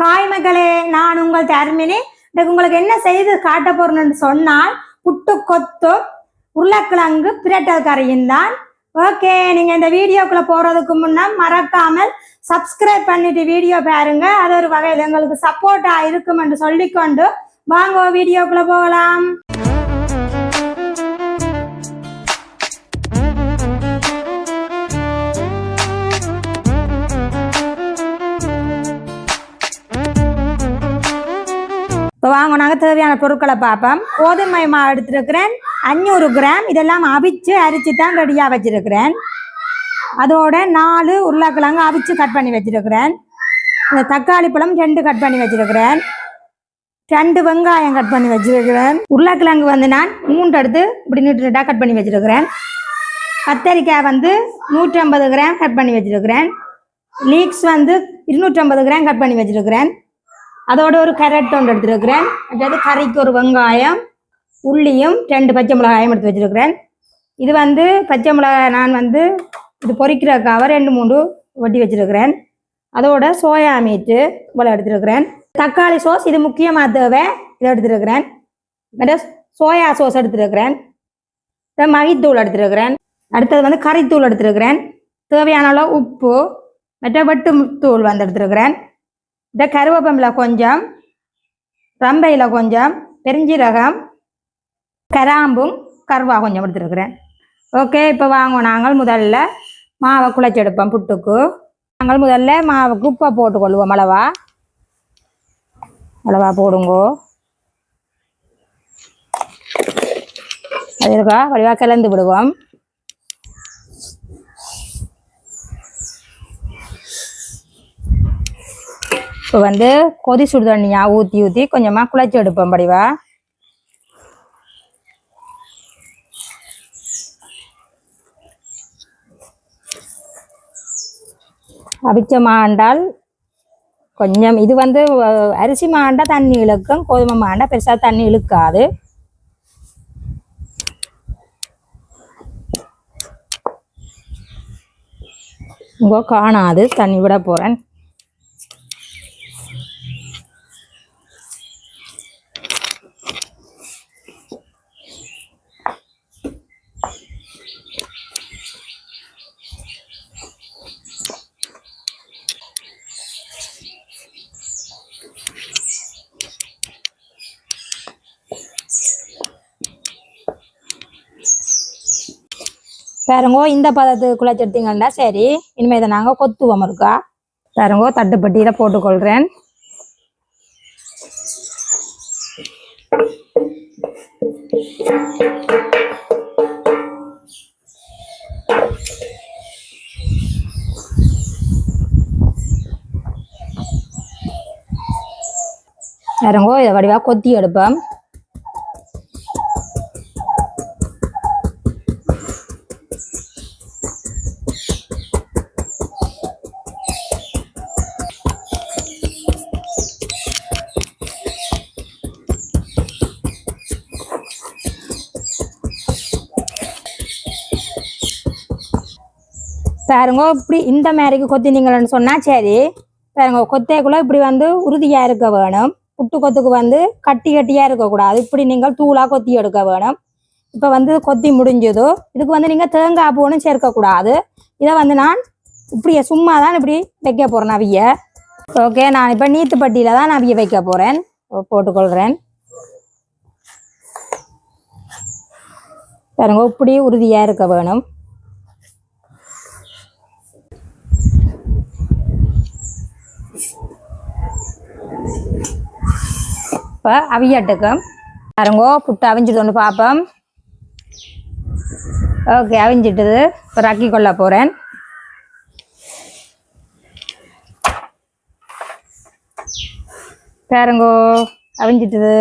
காய்மக்களே நான் உங்கள் தர்மினி இன்றைக்கு உங்களுக்கு என்ன செய்து காட்ட போறேன்னு சொன்னால் புட்டு கொத்து உருளைக்கிழங்கு பிரட்டல் கரையின் தான். ஓகே நீங்க இந்த வீடியோக்குள்ள போறதுக்கு முன்னே மறக்காமல் சப்ஸ்கிரைப் பண்ணிட்டு வீடியோ பாருங்க. அது ஒரு வகையில் எங்களுக்கு சப்போர்ட்டா இருக்கும் என்று சொல்லிக்கொண்டு வாங்க வீடியோக்குள்ள போகலாம். இப்போ வாங்க நாங்கள் தேவையான பொருட்களை பார்ப்போம். கோதுமை மாவு எடுத்துருக்கிறேன். அஞ்சூறு கிராம். இதெல்லாம் அவிச்சு அரிச்சு தான் ரெடியாக வச்சிருக்கிறேன். அதோட நாலு உருளைக்கிழங்கு அவிச்சு கட் பண்ணி வச்சிருக்கிறேன். இந்த தக்காளி பழம் ரெண்டு கட் பண்ணி வச்சிருக்கிறேன். ரெண்டு வெங்காயம் கட் பண்ணி வச்சிருக்கிறேன். உருளைக்கிழங்கு வந்து நான் மூன்று எடுத்து இப்படி நீட்டு நீட்டாக கட் பண்ணி வச்சிருக்கிறேன். கத்தரிக்காய் வந்து நூற்றி ஐம்பது கிராம் கட் பண்ணி வச்சிருக்கிறேன். லீக்ஸ் வந்து இருநூற்றம்பது கிராம் கட் பண்ணி வச்சிருக்கிறேன். அதோட ஒரு கேரட் ஒன்று எடுத்துருக்கிறேன். அதாவது கறிக்கு ஒரு வெங்காயம் உள்ளியும் ரெண்டு பச்சை மிளகாயும் எடுத்து வச்சிருக்கிறேன். இது வந்து பச்சை மிளகாய் நான் வந்து இது பொறிக்கிறக்காக ரெண்டு மூணு வட்டி வச்சிருக்கிறேன். அதோட சோயா மீட்டு இவ்வளோ எடுத்துருக்கிறேன். தக்காளி சோஸ் இது முக்கியமாக தேவை. இதை எடுத்துருக்கிறேன். மற்ற சோயா சோஸ் எடுத்துருக்கிறேன். மகித்தூள் எடுத்துருக்கிறேன். அடுத்தது வந்து கறித்தூள் எடுத்துருக்கிறேன். தேவையான அளவு உப்பு மற்ற வெட்டு தூள் வந்து எடுத்துருக்கிறேன். இந்த கருவேப்பம்பில் கொஞ்சம் ரம்பையில் கொஞ்சம் பெருஞ்சீரகம் கராம்பும் கருவா கொஞ்சம் எடுத்துருக்குறேன் ஓகே இப்போ வாங்குவோம் நாங்கள் முதல்ல மாவை குழைச்செடுப்போம் புட்டுக்கு. நாங்கள் முதல்ல மாவுக்கு உப்பை போட்டுக்கொள்வோம் அளவா. அளவா போடுங்கோ. அது இருக்கா? வடிவாக கலந்து விடுவோம். இப்போ வந்து கொதி சுடு தண்ணியா ஊற்றி ஊற்றி கொஞ்சமாக குழச்சி எடுப்போம் படிவா. அவிச்ச மாண்டால் கொஞ்சம் இது வந்து அரிசி மாண்டா தண்ணி இழுக்கும் கோதுமை மாண்டா பெருசாக தண்ணி இழுக்காது. இங்கோ காணாது தண்ணி விட போகிறேன் பாருங்கோ இந்த பதத்துக்கு குழைச்செடுத்தீங்கன்னா சரி இனிமே இதை நாங்கள் கொத்துவோம் இருக்கா பாருங்கோ தட்டுப்பட்டியில் போட்டுக்கொள்கிறேன் பாருங்கோ இதை வடிவாக கொத்தி எடுப்போம். பாருங்க இப்படி இந்த மாதிரிக்கு கொத்தினீங்கன்னு சொன்னா சரி. பாருங்க கொத்தைக்குள்ள இப்படி வந்து உறுதியா இருக்க வேணும். புட்டு கொத்துக்கு வந்து கட்டி கட்டியா இருக்கக்கூடாது இப்படி நீங்கள் தூளா கொத்தி எடுக்க வேணும். இப்போ வந்து கொத்தி முடிஞ்சதோ. இதுக்கு வந்து நீங்கள் தேங்காய் பூனும் சேர்க்கக்கூடாது இதை வந்து நான் இப்படியே சும்மா தான் இப்படி வைக்க போகிறேன் அவிய ஓகே நான் இப்போ நீத்துப்பட்டியில் தான் அவிய வைக்க போகிறேன் போட்டுக்கொள்கிறேன் பாருங்க இப்படி உறுதியாக இருக்க வேணும். இப்போ அவியட்டுக்கும் பாருங்கோ புட்டு அவிஞ்சிட்டு ஒன்று பார்ப்போம் ஓகே அவிஞ்சிட்டுது. இப்போ ரக்கி கொள்ள போகிறேன் பாருங்கோ அவிஞ்சிட்டுது.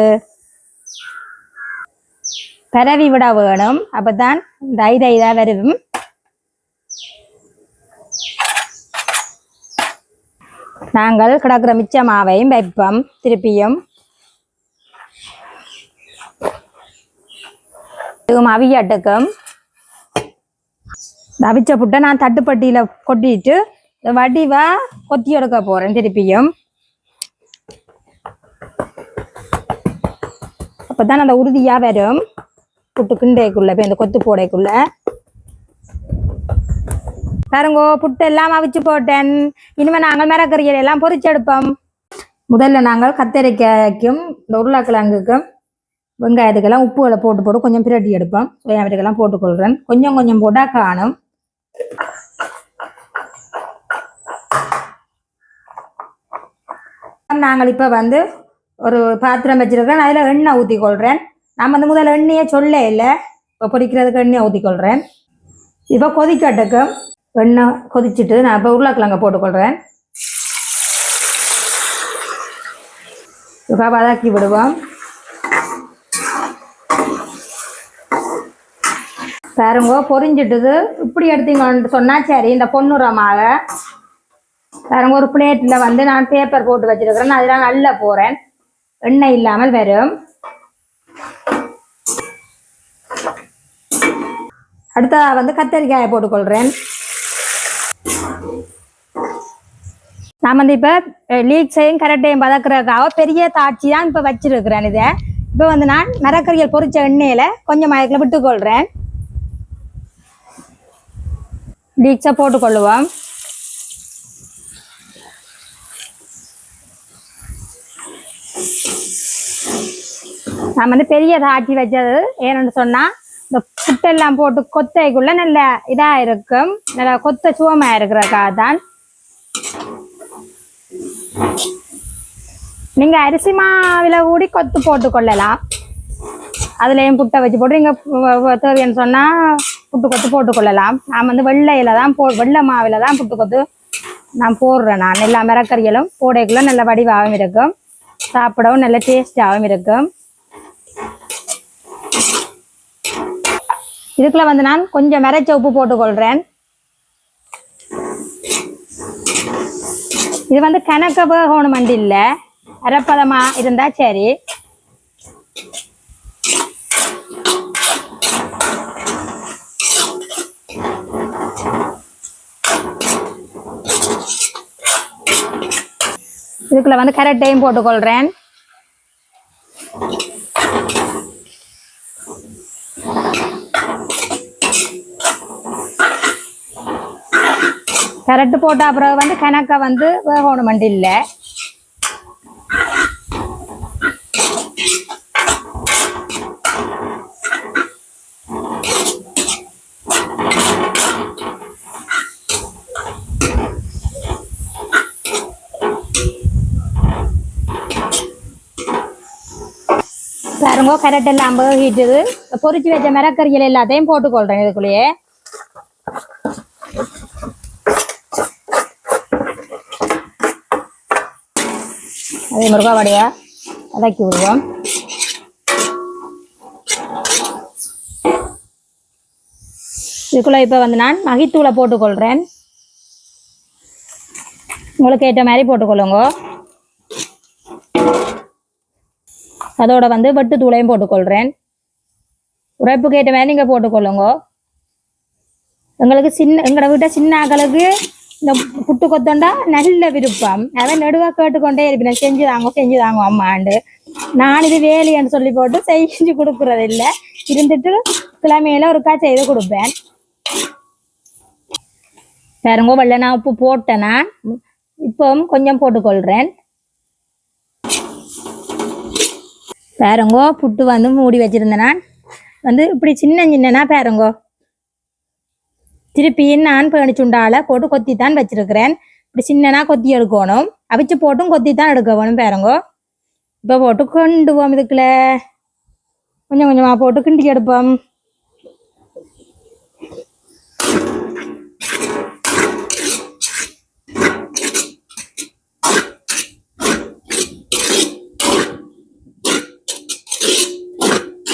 பரவி விட வேணும். அப்போ தான் ஐத இதா வருவும் நாங்கள் கிடக்கிற மிச்ச மாவையும் வைப்போம். திருப்பியும். இதுவும் அவிய அட்டக்கம் அவிச்ச புட்டை நான் தட்டுப்பட்டியில் கொட்டிட்டு வடிவா கொத்தி எடுக்க போகிறேன் திருப்பியும். அப்போ தான் அந்த உறுதியாக வரும். புட்டு கிண்டைக்குள்ளே போய் அந்த கொத்து போடைக்குள்ள. பாருங்கோ புட்டு எல்லாம் அவிச்சு போட்டேன். இனிமேல் நாங்கள் மரக்கறிகள் எல்லாம் பொறிச்செடுப்போம். முதல்ல நாங்கள் கத்தரிக்காய்க்கும் இந்த உருளைக்கிழங்குக்கும் வெங்காயத்துக்கெல்லாம் உப்புகளை போட்டு போட்டு கொஞ்சம் பிரட்டி எடுப்போம் வெங்காயத்துக்கெல்லாம் போட்டுக்கொள்கிறேன் கொஞ்சம் கொஞ்சம் போட்டால் காணும். நாங்கள் இப்போ வந்து ஒரு பாத்திரம் வச்சிருக்கேன் அதில் எண்ணெய் ஊற்றி கொள்கிறேன் நான் வந்து முதல்ல எண்ணெயை சொல்ல இல்லை. இப்போ பொரிக்கிறதுக்கு எண்ணெயை ஊற்றிக்கொள்கிறேன் இப்போ கொதிக்கட்டுக்கு எண்ணெய் கொதிச்சுட்டு நான் இப்போ உருளைக்கிழங்க போட்டுக்கொள்கிறேன் இப்போ வதக்கி விடுவோம். பாருங்க பொரிஞ்சிட்டுது. இப்படி எடுத்தீங்கன்னு சொன்னா சரி இந்த பொன்னுரமாக பாருங்க ஒரு பிளேட்டில் வந்து நான் பேப்பர் போட்டு வச்சிருக்கிறேன். அதில் நல்ல போகிறேன் எண்ணெய் இல்லாமல் வரும் அடுத்ததாக வந்து கத்தரிக்காயை போட்டுக்கொள்கிறேன் நான் வந்து இப்போ லீக்ஸையும் கரெக்டையும் பதக்கிறதுக்காக பெரிய தாட்சி தான் இப்போ வச்சிருக்கிறேன் இதை. இப்போ வந்து நான் மரக்கறிகள் பொறிச்ச எண்ணெயில் கொஞ்சம் மயக்கில் விட்டுக்கொள்கிறேன் லீக்ஸை போட்டுக்கொள்ளுவோம். நான் வந்து பெரிய தாட்சி வச்சது ஏன்னு சொன்னா இந்த புட்டெல்லாம் போட்டு கொத்தைக்குள்ள நல்ல இதா இருக்கும். நல்ல கொத்த சுவமா இருக்கிறக்காக தான். நீங்க அரிசி மாவில கூடி கொத்து போட்டு கொள்ளலாம் அதுலயும் புட்டை வச்சு போட்டு நீங்க தேவைன்னு சொன்னா புட்டு கொத்து போட்டு கொள்ளலாம் நான் வந்து வெள்ளையில தான் போ வெள்ளை மாவில தான் புட்டு கொத்து நான் போடுறேன் நான். எல்லா மிரக்கறிகளும் போடைகளும் நல்ல வடிவாகவும் இருக்கும். சாப்பிடவும் நல்ல டேஸ்டாகவும் இருக்கும். இதுக்குள்ள வந்து நான் கொஞ்சம் மிரச்ச உப்பு போட்டுக்கொள்கிறேன் இது வந்து கணக்க வேகணும் மண்டி இல்ல. அரைப்பதமா இருந்தா சரி. இதுக்குள்ள வந்து கரெக்டையும் போட்டுக்கொள்றேன். கரெக்ட் போட்ட அப்புறம் வந்து கணக்க வந்து வேகணும் மண்டி இல்ல பாருங்க கரெக்ட் எல்லாம் வேகிட்டுது பொரிச்சு வச்ச மிரக்கறிகள் எல்லாத்தையும் போட்டுக்கொள்றேன் இதுக்குள்ளேயே. அதே முருகா வடையா வதக்கி விடுவோம். இதுக்குள்ள இப்போ வந்து நான் மகித்தூளை போட்டுக்கொள்கிறேன் உங்களுக்கு ஏற்ற மாதிரி போட்டுக்கொள்ளுங்க. அதோட வந்து வெட்டு தூளையும் போட்டுக்கொள்கிறேன் உரைப்புக்கு ஏற்ற மாதிரி நீங்கள் போட்டுக்கொள்ளுங்க. எங்களுக்கு சின்ன எங்களோட வீட்டை சின்ன ஆக்களுக்கு இந்த புட்டு கொத்தண்டா நல்ல விருப்பம். அதை நடுவா கேட்டுக்கொண்டே இருப்பேன் செஞ்சு தாங்க செஞ்சு தாங்க அம்மாண்டு. நான் இது வேலைன்னு சொல்லி போட்டு செஞ்சு கொடுக்கறது இல்ல இருந்துட்டு கிழமையில ஒருக்கா செய்து கொடுப்பேன். பாருங்க வெள்ளை நான் உப்பு போட்டேன்னா நான் இப்பவும் கொஞ்சம் போட்டுக்கொள்கிறேன் பேரங்கோ புட்டு வந்து மூடி வச்சிருந்தேன் நான். வந்து இப்படி சின்ன சின்னனா பேரங்கோ. திருப்பி நான் பேணிச்சுண்டால போட்டு கொத்தி தான் வச்சிருக்கிறேன். இப்படி சின்னனா கொத்தி எடுக்கணும். அவிச்சு போட்டும் கொத்தி தான் எடுக்க வேணும் இப்போ போட்டு கொண்டுவோம் இதுக்குள்ள கொஞ்சம் கொஞ்சமாக போட்டு கிண்டி எடுப்போம்.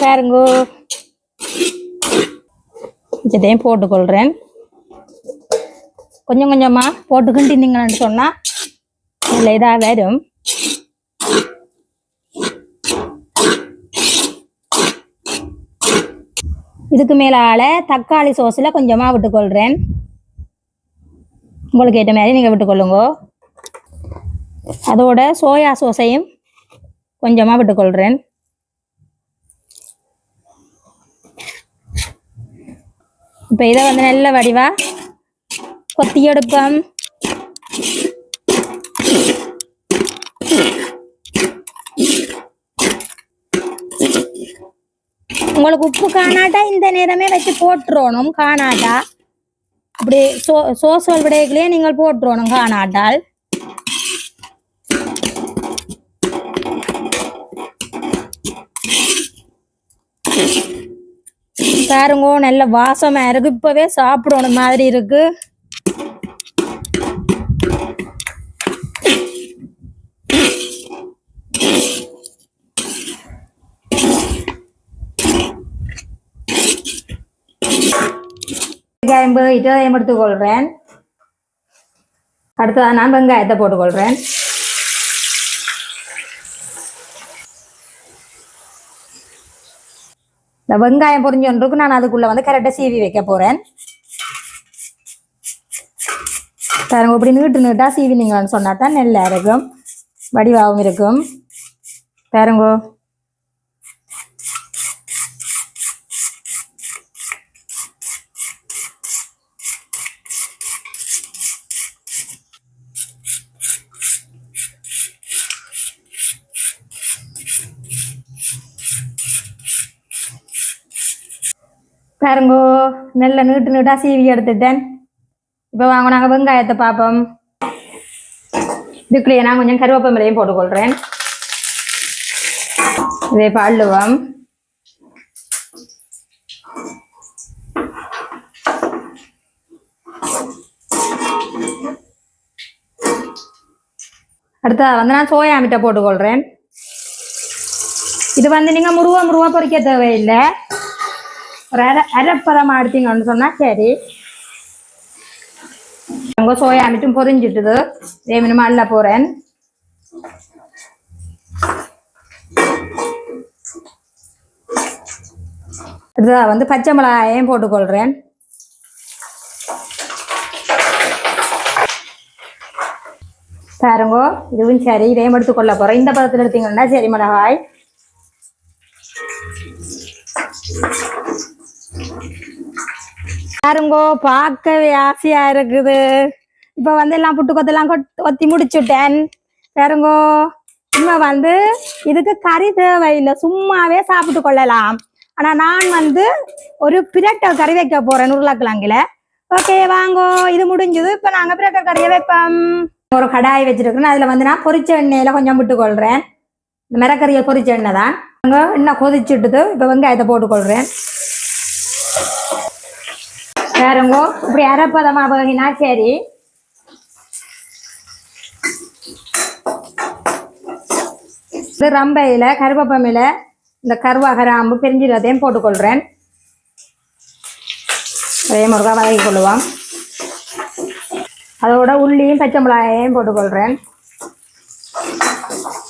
பாருங்கோ. இதையும் போட்டுக்கொள்கிறேன் கொஞ்சம் கொஞ்சமா போட்டுக்கிண்டிருந்தீங்கன்னு சொன்னால் சொன்னா இல்லை இதாக வரும். இதுக்கு மேலால தக்காளி சோஸில் கொஞ்சமாக விட்டுக்கொள்கிறேன் உங்களுக்கு ஏற்ற மாதிரி நீங்கள் விட்டுக்கொள்ளுங்க. அதோட சோயா சோஸையும் கொஞ்சமாக விட்டுக்கொள்கிறேன் இப்போ இதை வந்து நல்ல வடிவா கொத்தி எடுப்போம். உங்களுக்கு உப்பு காணாட்டா இந்த நேரமே வச்சு போட்டுறணும் காணாட்டா. இப்படி சோ சோசல் விடைகளே நீங்கள் போட்டுறணும் காணாட்டால். பாருங்க நல்ல வாசமா இருக்கு. இப்பவே சாப்பிடணும் மாதிரி இருக்கு. வெங்காயம் போயிட்டு எடுத்துக்கொள்கிறேன் அடுத்ததாக நான் வெங்காயத்தை போட்டுக்கொள்கிறேன் இந்த வெங்காயம் பொரிஞ்சொன்றுக்கு நான் அதுக்குள்ள வந்து கரெக்டாக சீவி வைக்க போறேன். பாருங்க இப்படி நீட்டு நீட்டா சீவினீங்களான்னு சொன்னா தான் நல்லா இருக்கும் வடிவாகவும் இருக்கும். பாருங்கோ. பாருங்கோ நல்ல நீட்டு நீட்டா சீவி எடுத்துட்டேன். இப்போ வாங்க நாங்கள் வெங்காயத்தை பார்ப்போம். இதுக்குள்ளேயே நான் கொஞ்சம் கருவேப்பமிலையும் போட்டுக்கொள்கிறேன் இதே இப்போ அள்ளுவோம். வந்து நான் சோயா மிட்டை போட்டுக்கொள்கிறேன் இது வந்து நீங்கள் முருவா முருவா பொறிக்க தேவையில்லை. ஒரு அரை அரைப்பதமாக எடுத்தீங்கன்னு சொன்னால் சரி. அங்கே சோயா மிட்டும் பொரிஞ்சிட்டுது. தேவனும் அள்ள போகிறேன் அடுத்ததா வந்து பச்சை மிளகாயும் போட்டுக்கொள்கிறேன் பாருங்கோ இதுவும் சரி. இதையும் எடுத்துக்கொள்ள போறேன். இந்த பதத்தில் எடுத்தீங்கன்னா சரி மிளகாய். பாருங்கோ பார்க்கவே ஆசையா இருக்குது. இப்ப வந்து எல்லாம் புட்டு கொத்தெல்லாம் கொத்தி முடிச்சுட்டேன். பாருங்கோ சும்மா வந்து இதுக்கு கறி தேவையில்லை. சும்மாவே சாப்பிட்டு கொள்ளலாம். ஆனா நான் வந்து ஒரு பிரட்டை கறி வைக்க போறேன் உருளைக்கிழங்குல. ஓகே வாங்கோ இது முடிஞ்சது. இப்ப நாங்க பிரட்டல் கறியை வைப்போம். ஒரு கடாய் வச்சிருக்கேன் அதுல வந்து நான் பொரிச்ச எண்ணெயில கொஞ்சம் விட்டுக்கொள்றேன் இந்த மிரக்கறியை பொரிச்ச எண்ணெய் தான். அங்க எண்ணெய் கொதிச்சுட்டுது. இப்ப வெங்காயத்தை போட்டுக்கொள்றேன். பாருங்கோ இப்படி அரைப்பதமா போகினா சரி. இது ரம்பையில கருவேப்பமையில் இந்த கருவா கராம்பு பெருஞ்சீரகத்தையும் போட்டுக்கொள்கிறேன் அதே முருகா வதக்கி கொள்ளுவோம். அதோட உள்ளியும் பச்சை மிளகாயையும் போட்டுக்கொள்கிறேன்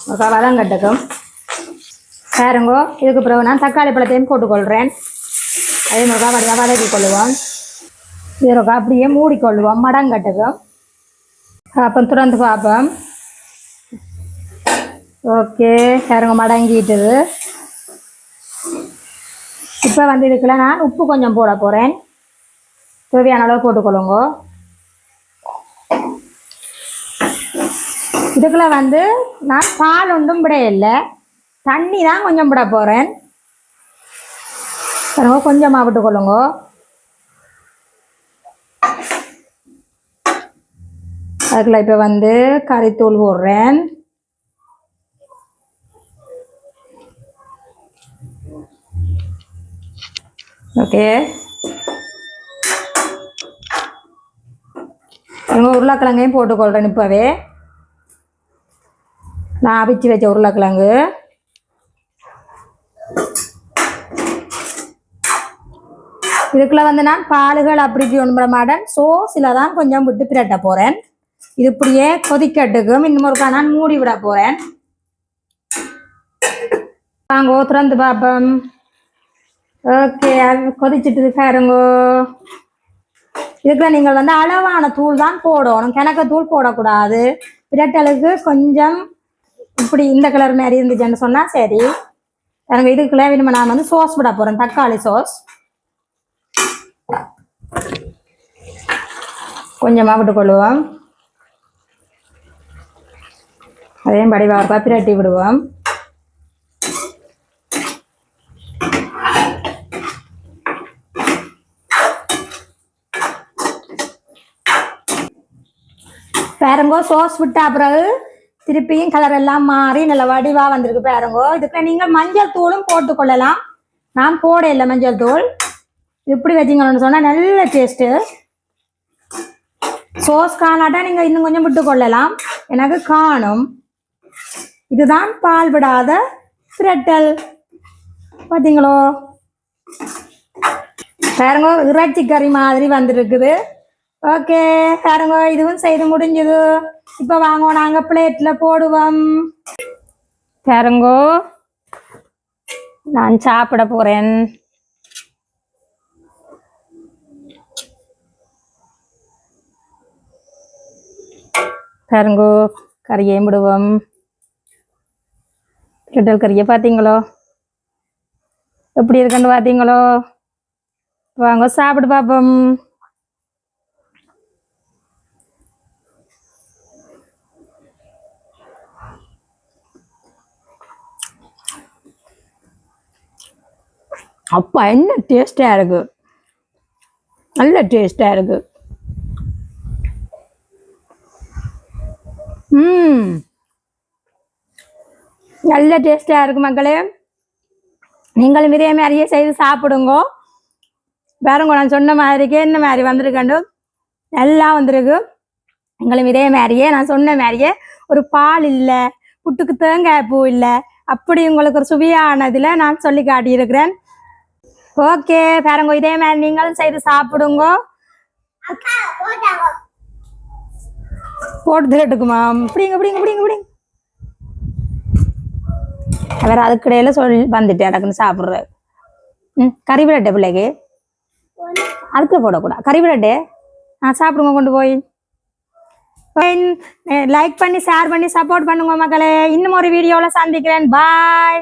முருகா வதங்கட்டுக்கும் பாருங்கோ இதுக்கு பிறகு நான் தக்காளி பழத்தையும் போட்டுக்கொள்கிறேன் அதே முருகா வடிவா வதக்கி கொள்ளுவோம். இதற்கு அப்படியே மூடிக்கொள்ளுவோம் மடங்கட்டுக்கும் அப்போ திறந்து பார்ப்போம். ஓகே பாருங்க மடங்கிட்டுது. இப்போ வந்து இதுக்குள்ள நான் உப்பு கொஞ்சம் போட போகிறேன் தேவையான அளவு போட்டுக்கொள்ளுங்க. இதுக்குள்ள வந்து நான் பால் ஒன்றும் விட இல்லை. தண்ணி தான் கொஞ்சம் விட போகிறேன் பாருங்க கொஞ்சமாக விட்டுக்கொள்ளுங்க அதுக்குள்ள இப்போ வந்து கறித்தூள் போடுறேன். ஓகே. எங்கள் உருளைக்கிழங்கையும் போட்டுக்கொள்கிறேன் இப்போவே. நான் அவிச்சு வச்ச உருளைக்கிழங்கு. இதுக்குள்ள வந்து நான் பாலுகள் அப்படி ஒன்று விட மாட்டேன். சோஸில் தான் கொஞ்சம் விட்டு பிரட்ட போகிறேன் இது இப்படியே கொதிக்கட்டுக்கும். இன்னும் ஒருக்கா நான் மூடி விட போகிறேன் வாங்கோ திறந்து பார்ப்போம் ஓகே கொதிச்சுட்டு பாருங்கோ. இதுக்குள்ள நீங்கள் வந்து அளவான தூள் தான் போடணும். கிணக்க தூள் போடக்கூடாது. பிரட்டலுக்கு கொஞ்சம் இப்படி இந்த கலர் மாதிரி இருந்துச்சுன்னு சொன்னால் சரி. எனக்கு இதுக்குள்ள வேணுமா நான் வந்து சோஸ் விட போகிறேன் தக்காளி சோஸ் கொஞ்சமாக விட்டுக்கொள்வோம் அதையும் படிவார்ப்பா பிரட்டி விடுவோம். பேரங்கோ சோஸ் விட்டா பிறகு திருப்பியும் கலர் எல்லாம் மாறி நல்ல வடிவா வந்திருக்கு பேரங்கோ. இதுக்கு நீங்கள் மஞ்சள் தூளும் போட்டுக்கொள்ளலாம் நான் போட இல்லை மஞ்சள் தூள். இப்படி வச்சிங்கன்னு சொன்னா நல்ல டேஸ்ட்டு சோஸ் காணாட்டா நீங்க இன்னும் கொஞ்சம் விட்டு கொள்ளலாம். எனக்கு காணும். இதுதான் பால் விடாத பிரட்டல் பார்த்தீங்களோ பாருங்க இறைச்சி கறி மாதிரி வந்திருக்குது. ஓகே பாருங்க இதுவும் செய்து முடிஞ்சது. இப்போ வாங்க நாங்க பிளேட்ல போடுவோம். பாருங்கோ நான் சாப்பிட போறேன். பாருங்கோ கறியை விடுவோம் பிரட்டல் கறியை பார்த்தீங்களோ? எப்படி இருக்குன்னு பார்த்தீங்களோ? வாங்க சாப்பிட்டு பார்ப்போம். அப்பா என்ன டேஸ்டாக இருக்குது நல்ல டேஸ்ட்டாக இருக்குது ம். நல்ல டேஸ்டாக இருக்கு மக்களே. நீங்களும் இதே மாதிரியே செய்து சாப்பிடுங்க. பாருங்க நான் சொன்ன மாதிரிக்கே என்ன மாதிரி வந்திருக்கண்டு? எல்லாம் வந்திருக்கு. எங்களும் இதே மாதிரியே நான் சொன்ன மாதிரியே ஒரு பால் இல்லை புட்டுக்கு தேங்காய் பூ இல்லை அப்படி உங்களுக்கு ஒரு சுவையானதில் நான் சொல்லி காட்டியிருக்கிறேன். ஓகே பாருங்க இதே மாதிரி நீங்களும் செய்து சாப்பிடுங்க. போட்டு திருட்டுக்குமா பிடிங்க பிடிங்க இப்படிங்க இப்படிங்க அதுக்கு அதுக்கிடையில சொல்லி வந்துட்டேன் டக்குன்னு சாப்பிட்ற ம் கறி பிள்ளைக்கு. அதுக்கு போடக்கூடாது கறி பிளட்டு ஆ சாப்பிடுங்க கொண்டு போய். லைக் பண்ணி ஷேர் பண்ணி சப்போர்ட் பண்ணுங்க மக்களே. இன்னும் ஒரு வீடியோவில் சந்திக்கிறேன். பாய்